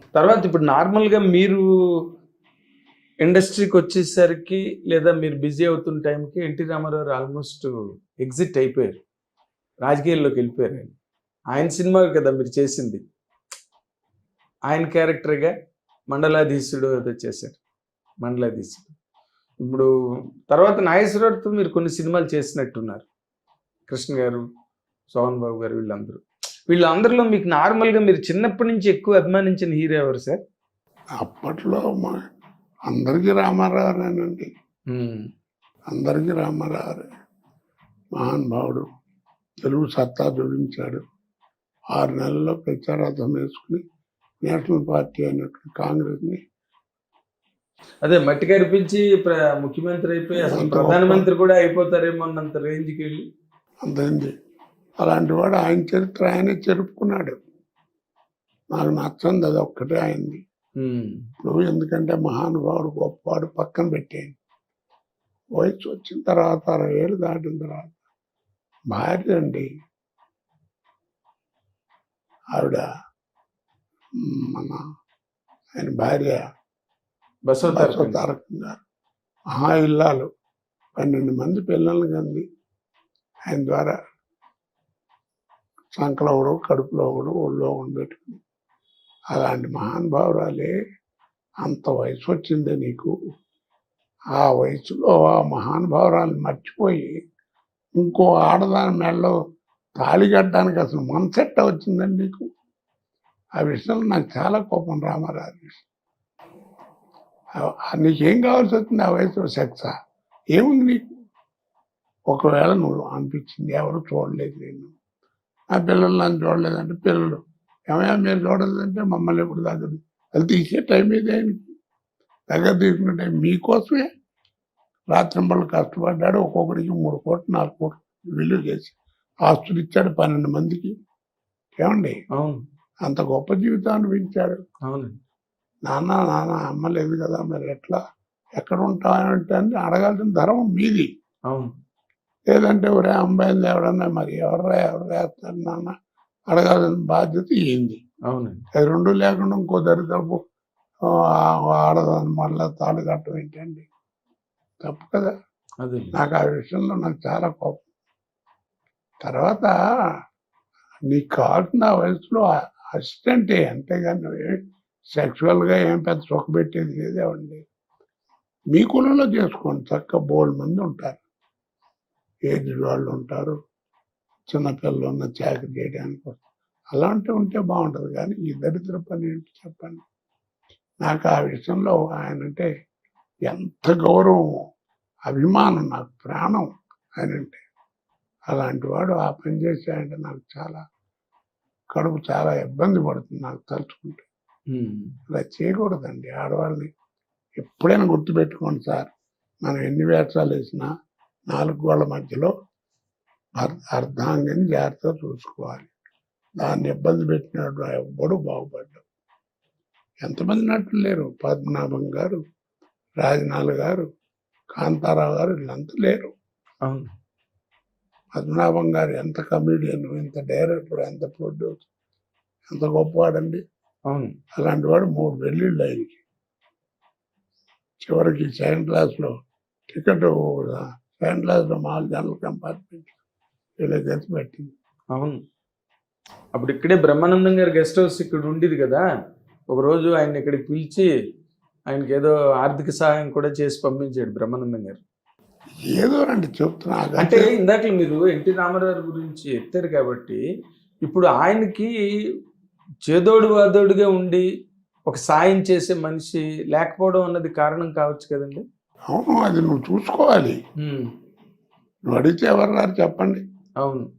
తర్వాత ఇప్పుడు నార్మల్గా మీరు ఇండస్ట్రీకి వచ్చేసరికి లేదా మీరు బిజీ అవుతున్న టైంకి ఎన్టీ రామారావు ఆల్మోస్ట్ ఎగ్జిట్ అయిపోయారు. రాజకీయాల్లోకి వెళ్ళిపోయారు ఆయన. ఆయన సినిమా కదా మీరు చేసింది. ఆయన క్యారెక్టర్గా మండలాధీశుడు ఏదో చేశారు. మండలాధీశుడు. ఇప్పుడు తర్వాత నాగేశ్వరరావుతో మీరు కొన్ని సినిమాలు చేసినట్టున్నారు. కృష్ణ గారు సోహన్ బాబు గారు వీళ్ళందరూ. వీళ్ళందరిలో మీకు నార్మల్గా మీరు చిన్నప్పటి నుంచి ఎక్కువ అభిమానించిన హీరో ఎవరు సార్? అప్పట్లో మా అందరికీ రామారావునేనండి ఉమ్, అందరికీ రామారావు మహానుభావుడు తెలుగు సత్తా చూపించాడు ఆరు నెలల్లో ప్రచారార్థం వేసుకుని నేషనల్ పార్టీ అయినట్టు కాంగ్రెస్ని అదే మట్టి కనిపించి ప్ర- ముఖ్యమంత్రి అయిపోయి అసలు ప్రధానమంత్రి కూడా అయిపోతారేమో అన్నంత రేంజ్కి వెళ్ళి. అంతైంది అలాంటి వాడు ఆయన చరిత్ర ఆయనే చెరుపుకున్నాడు. నాకు నచ్చంది అది ఒక్కటే అయింది. ఉమ్, ఇప్పుడు ఎందుకంటే మహానుభావుడు గొప్పవాడు పక్కన పెట్టేయండి వయసు వచ్చిన తర్వాత అరవై ఏళ్ళు దాటిన తర్వాత భార్య అండి. ఆవిడ మన ఆయన భార్య బసవ తారకం. గారు. మహా ఇల్లాలు. పన్నెండు మంది పిల్లల్ని కంది. ఆయన ద్వారా సంకలో కూడా కడుపులో కూడా ఒళ్ళో ఒకడు అలాంటి మహానుభావురాలే అంత వయసు వచ్చిందే నీకు. ఆ వయసులో ఆ మహానుభావురాలు మర్చిపోయి ఇంకో ఆడదాని మెడలో తాళి కట్టడానికి అసలు మనసెట్ట వచ్చిందండి నీకు? ఆ విషయంలో నాకు చాలా కోపం రామారావు విషయం నీకేం కావాల్సి వచ్చింది ఆ వయసులో సెక్సా ఏముంది నీకు? ఒకవేళ నువ్వు అనిపించింది ఎవరు చూడలేదు నేను నా పిల్లలు నన్ను చూడలేదంటే పిల్లలు. ఏమయ్యా మీరు చూడలేదంటే మమ్మల్ని ఎప్పుడు దగ్గర అది తీసే టైం ఆయనకి దగ్గర తీసుకున్న టైం మీకోసమే. రాత్రింబళ్ళు కష్టపడ్డాడు ఒక్కొక్కడికి మూడు కోట్లు నాలుగు కోట్లు విలువ చేసి ఆస్తులు ఇచ్చాడు పన్నెండు మందికి. ఏమండి? అవును. అంత గొప్ప జీవితం అనిపించాడు అవునండి. నాన్న నాన్న అమ్మ లేదు కదా మరి ఎట్లా? ఎక్కడ ఉంటావంటే అని అడగాల్సిన ధర్మం మీది. అవును. లేదంటే ఒరే అమ్మాయిలు ఎవడన్నా మరి ఎవరా ఎవరు వేస్తారు నాన్న అడగాల్సిన బాధ్యత ఏంది అవునండి. అది రెండు లేకుండా ఇంకో దరిద్రపు ఆడదాన్ని మళ్ళీ తాడు కట్టడం ఏంటండి? తప్పు కదా. అదే. నాకు ఆ విషయంలో నాకు చాలా కోపం. తర్వాత నీకు కావాల్సిన వయసులో అసిస్టెంటే అంతేగాని నువ్వేం సెక్షువల్గా ఏం పెద్ద సుఖపెట్టేది లేదేవండి మీ కులంలో చేసుకోండి. చక్క బోల్డ్ మంది ఉంటారు. ఏజ్ వాళ్ళు ఉంటారు చిన్నపిల్లలు ఉన్న చాకరీ చేయడానికి. అలాంటి ఉంటే బాగుంటుంది. కానీ ఈ దరిద్ర పని ఏంటి చెప్పండి? నాకు ఆ విషయంలో ఆయన అంటే ఎంత గౌరవం అభిమానం నాకు ప్రాణం ఆయన అంటే. అలాంటి వాడు ఆ పని చేశాడంటే నాకు చాలా కడుపు చాలా ఇబ్బంది పడుతుంది నాకు తలుచుకుంటే. అలా చేయకూడదండి ఆడవాళ్ళని. ఎప్పుడైనా గుర్తుపెట్టుకోండి సార్ మనం ఎన్ని వేషాలు వేసినా నాలుగు గోళ్ళ మధ్యలో అర్- అర్ధాంగిని జాగ్రత్తగా చూసుకోవాలి. దాన్ని ఇబ్బంది పెట్టినాడు ఎవ్వడు బాగుపడ్డాడు ఎంతమంది నటులు లేరు? పద్మనాభం గారు రాజనాల్ గారు కాంతారావు గారు వీళ్ళంతా లేరు. పద్మనాభం గారు ఎంత కమీడియన్ ఎంత డైరెక్టర్ ఎంత ప్రొడ్యూసర్ ఎంత గొప్పవాడండి? అవును. అలాంటి వాడు మూడు వెళ్ళిళ్ళు ఆయనకి. చివరికి సెకండ్ క్లాస్లో టికెట్ క్లాస్లో మాల్ జనరల్ కంపార్ట్మెంట్ ఎత్తి పెట్టింది అవును. అప్పుడు ఇక్కడే బ్రహ్మానందం గారి గెస్ట్ హౌస్ ఇక్కడ ఉండేది కదా. ఒకరోజు ఆయన ఇక్కడికి పిలిచి ఆయనకి ఏదో ఆర్థిక సహాయం కూడా చేసి పంపించాడు బ్రహ్మానందం గారు. ఏదో అండి చెప్తున్నా అంటే ఇందాక మీరు ఎన్టీ రామారావు గురించి ఎత్తారు కాబట్టి ఇప్పుడు ఆయనకి చేదోడు వాదోడుగా ఉండి ఒక సాయం చేసే మనిషి లేకపోవడం అన్నది కారణం కావచ్చు కదండి? అవును అది నువ్వు చూసుకోవాలి. నువ్వు అడిగితే ఎవరు చెప్పండి. అవును.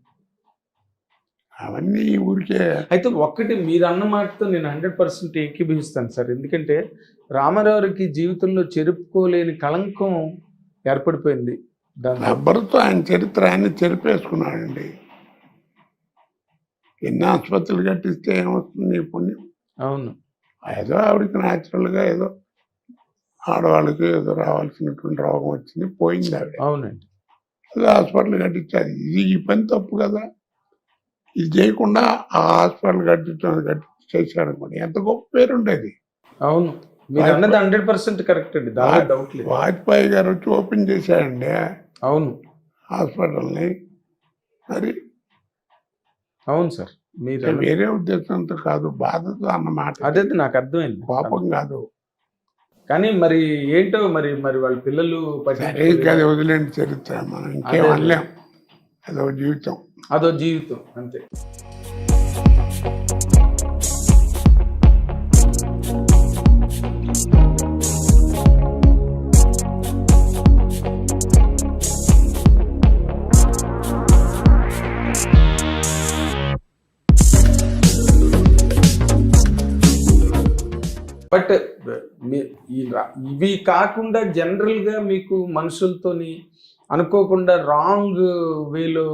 అవన్నీ ఊరికే. అయితే ఒక్కటి మీరు అన్న మాటతో నేను హండ్రెడ్ పర్సెంట్ ఏకీభవిస్తాను సార్. ఎందుకంటే రామారావుకి జీవితంలో చెరుపుకోలేని కళంకం ఏర్పడిపోయింది. దాని రబ్బరుతో ఆయన చరిత్ర ఆయన చెరిపేసుకున్నాడండి. ఎన్ని ఆసుపత్రులు కట్టిస్తే ఏమొస్తుంది పుణ్యం? అవును. ఏదో ఆవిడకి న్యాచురల్గా ఏదో ఆడవాళ్ళకి ఏదో రావాల్సినటువంటి రోగం వచ్చింది పోయింది ఆవిడ. అవునండి. అది హాస్పిటల్ కట్టించాలి ఇది ఈ పని తప్పు కదా. ఇది చేయకుండా ఆ హాస్పిటల్ కట్టించడం కట్టి చేశాడు కూడా ఎంత గొప్ప పేరు ఉండేది. అవును. మీరు అన్నది హండ్రెడ్ పర్సెంట్ కరెక్ట్ అండి. డౌట్ లేదు. వాజ్పేయి గారు వచ్చి ఓపెన్ చేశాడండి. అవును. హాస్పిటల్ని. మరి? అవును సార్. మీరు వేరే ఉద్దేశంతో కాదు బాధతో అన్నమాట. అదే నాకు అర్థమైంది. కోపం కాదు. కానీ మరి ఏంటో మరి మరి వాళ్ళ పిల్లలు అది వదిలేండి చరిత్ర. మనం ఇంకేం అదే. అనలేం. అదో జీవితం. అదో జీవితం అంతే. బట్ ఇవి కాకుండా జనరల్గా మీకు మనుషులతోని అనుకోకుండా రాంగ్ వేలో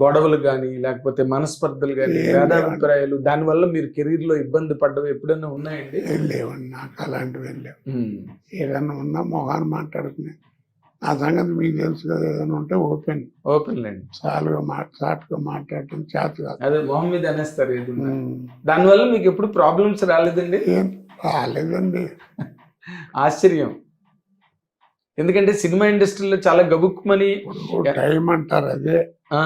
గొడవలు కానీ లేకపోతే మనస్పర్ధలు కానీ భేదాభిప్రాయాలు దానివల్ల మీరు కెరీర్లో ఇబ్బంది పడ్డవి ఎప్పుడైనా ఉన్నాయండి లేవండి నాకు అలాంటివి లేవు ఉమ్. ఏదన్నా ఉన్నా మొహాన్ని మాట్లాడుకునే నా సంగతి మీకు తెలుసు కదా ఏదైనా ఉంటే ఓపెన్. ఓపెన్ లేండి చాలుగా మా చాటుగా మాట్లాడటం చేత కాదు. అదే మొహం మీద అనేస్తారు. దానివల్ల మీకు ఎప్పుడు ప్రాబ్లమ్స్ రాలేదండి? ఏం రాలేదండి. ఆశ్చర్యం. ఎందుకంటే సినిమా ఇండస్ట్రీలో చాలా గబుక్కుమని టైం అంటారు అదే. ఆ.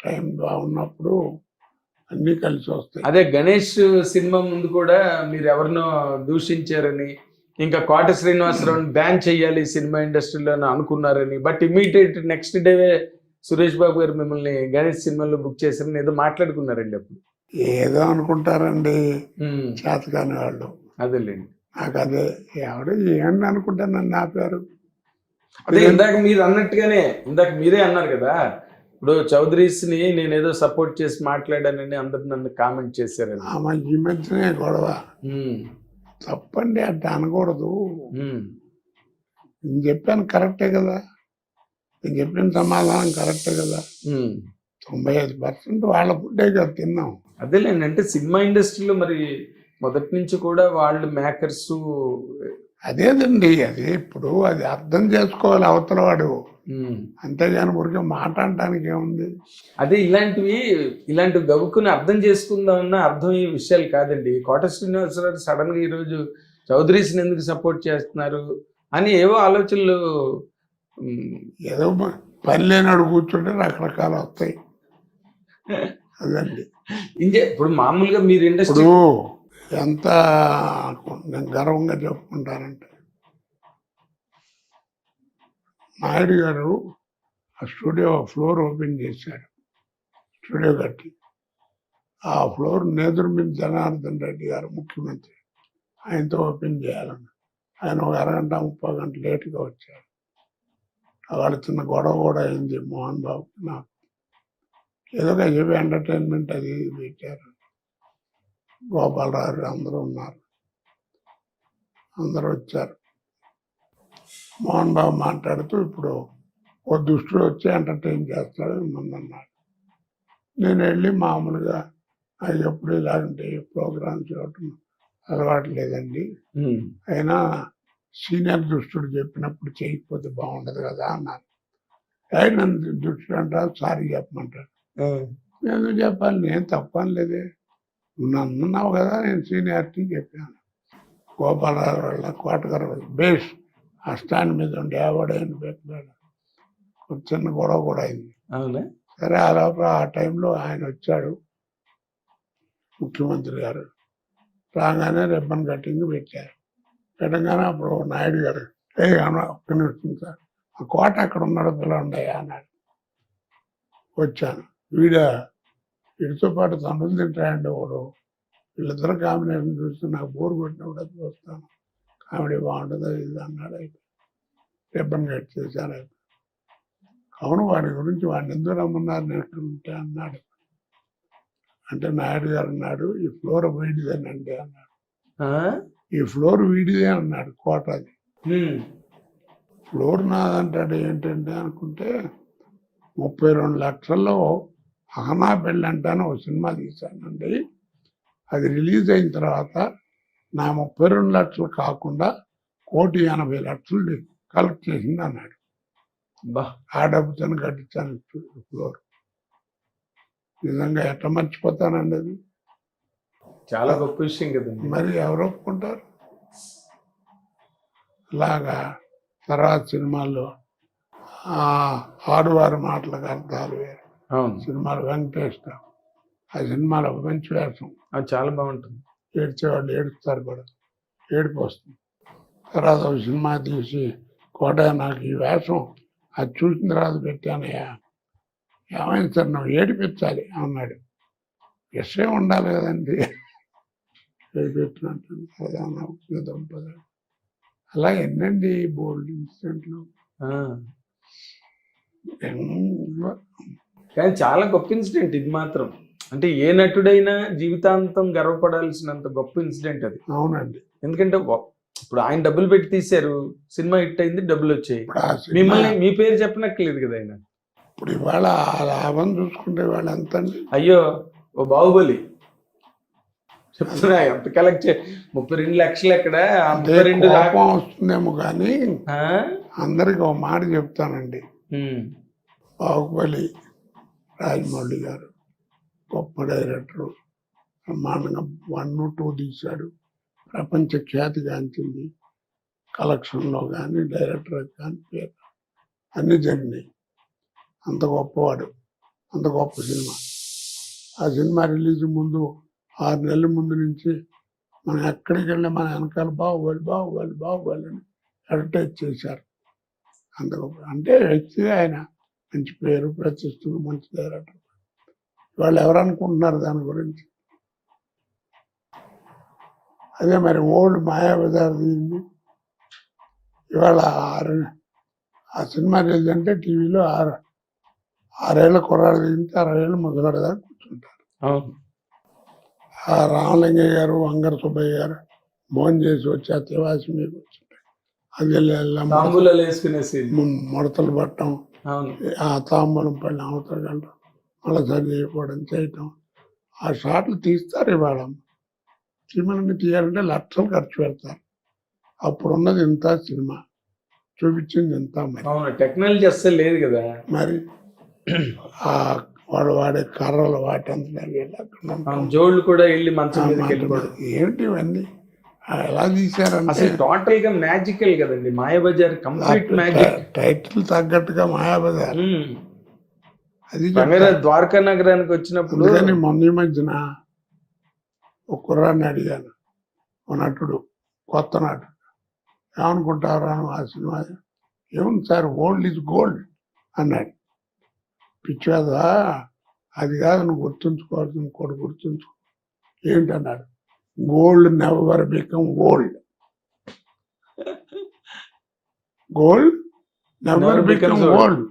టైం బాగున్నప్పుడు అన్ని కలిసి వస్తాయి. అదే గణేష్ సినిమా ముందు కూడా మీరు ఎవరినో దూషించారని ఇంకా కోట శ్రీనివాసరావుని బ్యాన్ చేయాలి సినిమా ఇండస్ట్రీలో అని అనుకున్నారని. But immediate next day Suresh Babu garu మిమ్మల్ని గణేష్ సినిమాలో బుక్ చేశారని ఏదో మాట్లాడుకున్నారండి అప్పుడు. ఏదో అనుకుంటారండి. ఉమ్, చేతకాని వాళ్ళు. అదేలేండి నాకు అదే ఎవడు ఏంటి అనుకుంటానని ఆపారు. అదే ఇందాక మీరు అన్నట్టుగానే ఇందాక మీరే అన్నారు కదా ఇప్పుడు చౌదరీస్ని నేను ఏదో సపోర్ట్ చేసి మాట్లాడానని అందరు నన్ను కామెంట్ చేశారని. ఆమె ఈ మధ్యనే గొడవ. ఉమ్, తప్పండి అట్ట అనకూడదు. నేను చెప్పాను కరెక్టే కదా. నేను చెప్పిన సమాధానం కరెక్టే కదా. తొంభై ఐదు పర్సెంట్ వాళ్ళ ఫుడ్డే కదా తిన్నాం. అదేలేండి అంటే సినిమా ఇండస్ట్రీలో మరి మొదటి నుంచి కూడా వాళ్ళు మేకర్స్ అదేదండి అది ఇప్పుడు అది అర్థం చేసుకోవాలి అవతల వాడు అంతేగాని ఊరికే మాట అనడానికి ఏముంది? అదే ఇలాంటివి ఇలాంటి గబుక్కుని అర్థం చేసుకుందామన్న అర్థమయ్యే విషయాలు కాదండి. కోట శ్రీనివాసరావు సడన్గా ఈరోజు చౌదరీస్ని ఎందుకు సపోర్ట్ చేస్తున్నారు అని ఏవో ఆలోచనలు ఏదో పని లేనాడు కూర్చుంటే రకరకాలు వస్తాయి. అదండి. ఇంకే ఇప్పుడు మామూలుగా మీరు ఇండస్ట్రీ ఎంత నేను గర్వంగా చెప్పుకుంటానంటే నాయుడు గారు ఆ స్టూడియో ఫ్లోర్ ఓపెన్ చేశాడు స్టూడియో కట్టి. ఆ ఫ్లోర్ నేదురుమిల్ జనార్దన్ రెడ్డి గారు ముఖ్యమంత్రి. ఆయనతో ఓపెన్ చేయాలని ఆయన ఒక అరగంట ముప్పై గంట లేట్గా వచ్చాడు వాళ్ళ చిన్న గొడవ కూడా అయింది మోహన్ బాబు నాకు. ఏదో ఒక ఎంటర్టైన్మెంట్ అది పెట్టారు. గోపాలరావు అందరూ ఉన్నారు. అందరూ వచ్చారు. మోహన్ బాబు మాట్లాడుతూ ఇప్పుడు ఓ దుష్టుడు వచ్చి ఎంటర్టైన్ చేస్తాడు మిమ్మల్ని అన్నాడు. నేను వెళ్ళి మామూలుగా అది ఎప్పుడు ఇలాంటి ప్రోగ్రామ్స్ ఇవ్వటం అలవాటు లేదండి. అయినా సీనియర్ దుష్టుడు చెప్పినప్పుడు చేయకపోతే బాగుండదు కదా అన్నారు "ఏయ్, నన్ను దుష్టుడు అంటారు సారీ చెప్పమంటారు నేను చెప్పాలి? నేను తప్పనిలేదే నువ్వు నన్ను అన్నావు కదా నేను సీనియారిటీ చెప్పాను. గోపాలరావు వాళ్ళ కోటగారు బేస్ ఆ స్టాండ్ మీద ఉండి ఎవడైనా పెట్టాడు చిన్న గొడవ కూడా అయింది. సరే ఆ లోపల ఆ టైంలో ఆయన వచ్చాడు ముఖ్యమంత్రి గారు. రాగానే రిబ్బన్ కటింగ్ పెట్టారు. పెట్టగానే అప్పుడు నాయుడు గారు ఏ ఒక్క నిమిషం సార్ ఆ కోట అక్కడ ఉన్నాడు పిల్లలుండయా అన్నాడు. వచ్చాను. వీడ వీడితో పాటు తనులు తింటాయండి ఒకడు. వీళ్ళిద్దరు కాంబినేషన్ చూస్తే నాకు బోర్ కొట్టినప్పుడు చూస్తాను కామెడీ బాగుంటుంది ఇది అన్నాడు అయితే. రిబ్బన్ కట్ చేశాను అయితే. అవును వాడి గురించి వాడిని ఎందుకు రమ్మన్నారు నేను ఉంటే అన్నాడు. అంటే నాయుడు గారు అన్నాడు ఈ ఫ్లోర్ వీడిదేనండి అన్నాడు? ఈ ఫ్లోర్ వీడిదే అన్నాడు కోట అది ఫ్లోర్ నాదంటాడు ఏంటంటే అనుకుంటే ముప్పై రెండు లక్షల్లో అహనా పెళ్ళి అంటాను ఒక సినిమా తీశానండి. అది రిలీజ్ అయిన తర్వాత నా ముప్పై రెండు లక్షలు కాకుండా కోటి ఎనభై లక్షలు కలెక్ట్ చేసింది అన్నాడు. ఆ డబ్బుతో కట్టించాను ఫ్లోర్. నిజంగా ఎట్లా మర్చిపోతానండి అది? చాలా గొప్ప విషయం కదండి. మరి ఎవరు ఒప్పుకుంటారు? అలాగా తర్వాత సినిమాల్లో ఆడవారి మాటలకు అర్థాలు వేరు. అవును. సినిమాలు వెంకటేశ్వర ఆ సినిమాలో ఒక మంచి వేషం. అది చాలా బాగుంటుంది. ఏడ్చేవాళ్ళు ఏడుస్తారు కూడా. ఏడుపు వస్తుంది. తర్వాత ఒక సినిమా తీసి కోట నాకు ఈ వేషం అది చూసిన తర్వాత పెట్టానయ్యా ఏమైంది సార్ నువ్వు ఏడిపించాలి అన్నాడు. విషయం ఉండాలి కదండి. ఏడిపెట్టినట్టు అలా ఎన్నండి బోల్డ్ ఇన్సిడెంట్లు. కానీ చాలా గొప్ప ఇన్సిడెంట్ ఇది మాత్రం. అంటే ఏ నటుడైనా జీవితాంతం గర్వపడాల్సినంత గొప్ప ఇన్సిడెంట్ అది. అవునండి. ఎందుకంటే ఇప్పుడు ఆయన డబ్బులు పెట్టి తీశారు సినిమా హిట్ అయింది డబ్బులు వచ్చాయి. మిమ్మల్ని మీ పేరు చెప్పనక్కర్లేదు కదా ఆయన. ఇప్పుడు ఇవాళ లాభం చూసుకుంటే వాళ్ళు ఎంత అయ్యో ఓ బాహుబలి. చెప్తున్నా ఎంత కలెక్ట్ చే ముప్పై రెండు లక్షలు ఎక్కడ ముప్పై రెండు వస్తుందేమో కానీ? అందరికి ఒక మాట చెప్తానండి. బాహుబలి రాజమౌళి గారు గొప్ప డైరెక్టర్. బ్రహ్మాండంగా వన్ టూ తీశాడు. ప్రపంచ ఖ్యాతిగాంచింది కలెక్షన్లో కానీ డైరెక్టర్ కానీ పేరు. అన్నీ జరిగినాయి. అంత గొప్పవాడు. అంత గొప్ప సినిమా. ఆ సినిమా రిలీజ్ ముందు ఆరు నెలల ముందు నుంచి మనం ఎక్కడికి వెళ్ళి మన వెనకాల బాహుబలి బాహుబలి బాహుబలి అని అడ్వర్టైజ్ చేశారు. అంత గొప్ప. అంటే వ్యక్తిగా ఆయన మంచి పేరు ప్రతిష్టలు మంచి డైరెక్టర్ వాళ్ళు ఎవరు అనుకుంటున్నారు దాని గురించి? అదే మరి ఓల్డ్ మాయాబజార్ తీయింది ఇవాళ ఆరు ఆ సినిమా రిలీజ్ అంటే టీవీలో ఆరు ఆరేళ్ళ కుర్రాడు దిగితే అరవై ముసలాడు దాకా కూర్చుంటారు. ఆ రామలింగయ్య గారు వంగర సుబ్బయ్య గారు భోజనం చేసి వచ్చి ఆ తివాసి మీద కూర్చుంటారు. అది ముడతలు పట్టడం ఆ తాంబూలం పళ్ళి అవతల మళ్ళీ సరి చేయకపోవడం చేయటం. ఆ షాట్లు తీస్తారు ఇవాళ. సినిమాని తీయాలంటే లక్షలు ఖర్చు పెడతారు. అప్పుడు ఉన్నది ఇంత సినిమా? చూపించింది ఇంత మరి? టెక్నాలజీ అస్సలు లేదు కదా. మరి ఆ వాడు వాడే కర్రలు ఉండటం. అవును, జోళ్ళు కూడా వెళ్ళి మంచం ఏమిటి ఇవన్నీ? ఎలా తీశారంటే అసలు టోటల్గా మ్యాజికల్ కదండి. Mayabazar complete magic. టైటిల్ తగ్గట్టుగా మాయాబజార్. అది ద్వారకా నగరానికి వచ్చినప్పుడు అందుకని మొన్న ఈ మధ్యన ఒక కుర్రాన్ని అడిగాను. ఒక నటుడు కొత్త నటుడు. ఏమనుకుంటారు ఆ సినిమా ఏముంది సార్ ఓల్డ్ ఇస్ గోల్డ్ అన్నాడు. పిచ్చేదా అది కాదు నువ్వు గుర్తుంచుకోవాల్సి ఇంకోటి గుర్తుంచుకో. ఏంటన్నాడు? Gold never become old gold never become. Old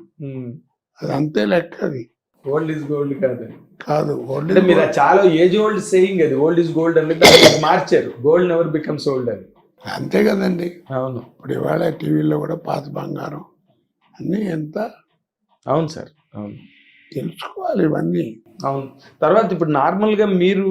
అది అంతే లెక్క అది. ఓల్డ్ ఇస్ గోల్డ్ కాదు. కాదు ఓల్డ్ మీరు చాలా ఏజ్ ఓల్డ్ సేయింగ్ అది. ఓల్డ్ ఇస్ గోల్డ్ అనేది మార్చారు. గోల్డ్ నెవర్ బికమ్స్ ఓల్డ్ అని. అంతే కదండి. అవును. ఇప్పుడు ఇవాళ టీవీలో కూడా పాత బంగారం అన్నీ ఎంత అవును సార్. అవును. తెలుసుకోవాలి ఇవన్నీ. అవును. తర్వాత ఇప్పుడు నార్మల్గా మీరు